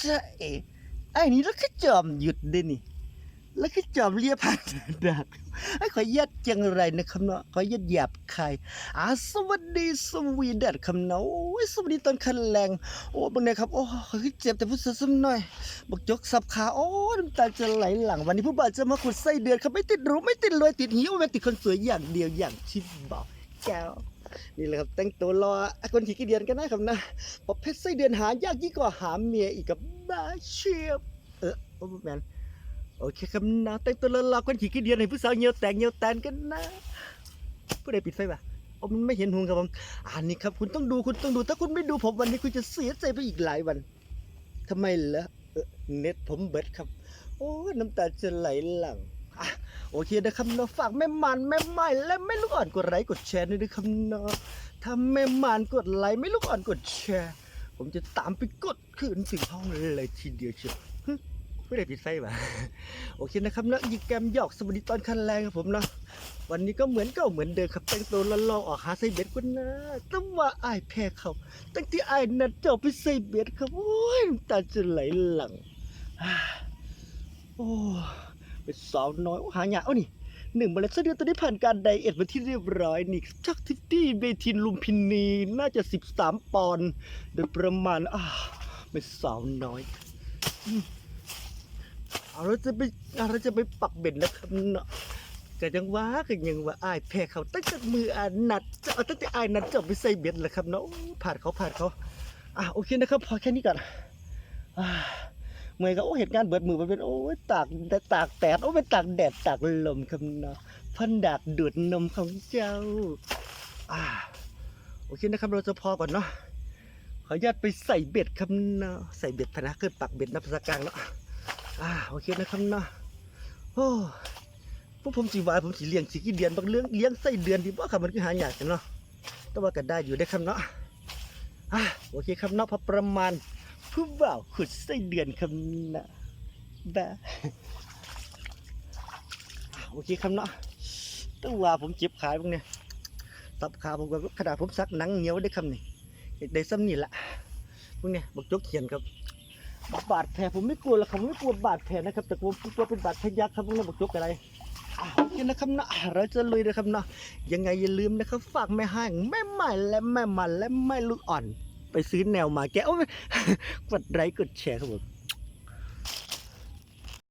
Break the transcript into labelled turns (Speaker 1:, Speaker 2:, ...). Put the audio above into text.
Speaker 1: จะเอ๋ไอ้นี่แล้วก็จอมหยุดเด้นี่ แล้วก็จอมเลียผ่านดักไอ้ขอยัดจังไรนะครับเนาะขอยัดหยาบคายอ่าสวัสดีสวีเดนคำเนาะโอ้ยสวัสดีตอนคันแรงโอ้บังเนี่ยครับโอ้คือเจ็บแต่พูดซ้ำหน่อยบักจกสับขาโอ้น้ำตาจะไหลหลังวันนี้ผู้บ่าวจะมาขุดไส้เดือนครับไม่ติดรู้ไม่ติดรวยติดหิวแม่งติดคนสวยอย่างเดียวอย่างที่บอกแก้ว นี่แหละครับแต่งตัวรอคนขี่กี่เดือนกันนะครับนะบอเพชรไส้เดือนหายากยิ่งกว่าหาเมียอีกกับบ้าเชียบเออโอ้แมนโอเคครับนะแต่งตัวรอคนขี่กี่เดือนให้ผู้สาวเหี่ยวแตกเหี่ยวแตนกันนะผู้ใดปิดไฟปะโอ้มันไม่เห็นหงครับผมอันนี้ครับ คุณต้องดูคุณต้องดูถ้าคุณไม่ดูผมวันนี้คุณจะเสียใจไปอีกหลายวันทำไมเหรอเออเน็ตผมเบิดครับ โอ้น้ำตาจะไหลหลังอะ โอเคนะครับเนาะฝากแม่มันแม่ใหม่และแม่ลูกอ่อนกดไลค์กดแชร์ด้วยนะครับเนาะถ้าแม่มันกดไลค์แม่ลูกอ่อนกดแชร์ ผมจะตามไปกดคืนถึงห้องเลยทีเดียวเชียวไม่ได้ปิดไฟป่ะโอเคนะครับเนาะยิงแกมหยอกสวัสดีตอนคันแรงครับผมเนาะวันนี้ก็เหมือนเก่าเหมือนเดิมครับแต่งตัวล่อๆออกหาไซเบ็ดกันนะต้องว่าอายแพ้เขาตั้งที่อายนัดเจ้าไปไซเบ็ดครับโอ้ยน้ำตาจะไหลหลังอ่าโอ้ เป็นสาวน้อยโอ้หายาเอานี่หนึ่งมาแล้วเสเดือนตอนนี้ผ่านการไดเอทมาที่เรียบร้อยนี่ชักทิตี้เบทินลุมพินีน่าจะ 13 ปอนด์โดยประมาณอ่าเป็นสาวน้อยเอาเราจะไปเราจะไปปักเบ็ดแล้วครับเนาะก็ยังว่าก็ยังว่าอายแพ้เขาตั้งแต่มืออานัดจะเอาตั้งแต่อายนัดจะไปใส่เบ็ดแหละครับเนาะผ่านเขาผ่านเขาอะโอเคนะครับพอแค่นี้ก่อนอ่า เมื่อยก็โอ้เหตุการณ์เบิดมือมันเป็นโอ้ยตากแต่ตากแดดโอ้เป็นตากแดดตากลมคำนาะพันดากดูดนมของเจ้าอ่าโอเคนะครับเราจะพอก่อนเนาะขออนุญาตไปใส่เบ็ดคำนาะใส่เบ็ดพนะเกิดปักเบ็ดนับภาษากลางเนาะอ่าโอเคนะครับเนาะโอ้พวกผมสีวายผมสีเลี้ยงสีกี่เดือนบางเรื่องเลี้ยงไส้เดือนดีบ่ครับมันคือหายากกันเนาะแต่ว่าก็ได้อยู่ได้ครับเนาะอ่าโอเคครับเนาะพอประมาณ ผู้บ่าวขุดไส้เดือนคำนะบ้าโอเคคำเนาะต้องว่าผมเจ็บขาบ้างเนี่ยตับขาผมก็ขนาดผมซักหนังเหนียวได้คำนี่ได้ซ้ำนี่แหละพวกเนี่ยบอกยกเขียนครับบาดแผลผมไม่กลัวหรอกครับผมไม่กลัวบาดแผลนะครับ แต่กลัวกลัวเป็นบาดพยักครับพวกนี้บอกยกอะไรอะโอเคนะครับเนาะอะเราจะลุยนะครับเนาะยังไงอย่าลืมนะครับ ฝากแม่ห้างแม่ใหม่และแม่มันและแม่ลูกอ่อน ไปซื้อแนวมาแก้วกดไลค์กดแชร์ครับผม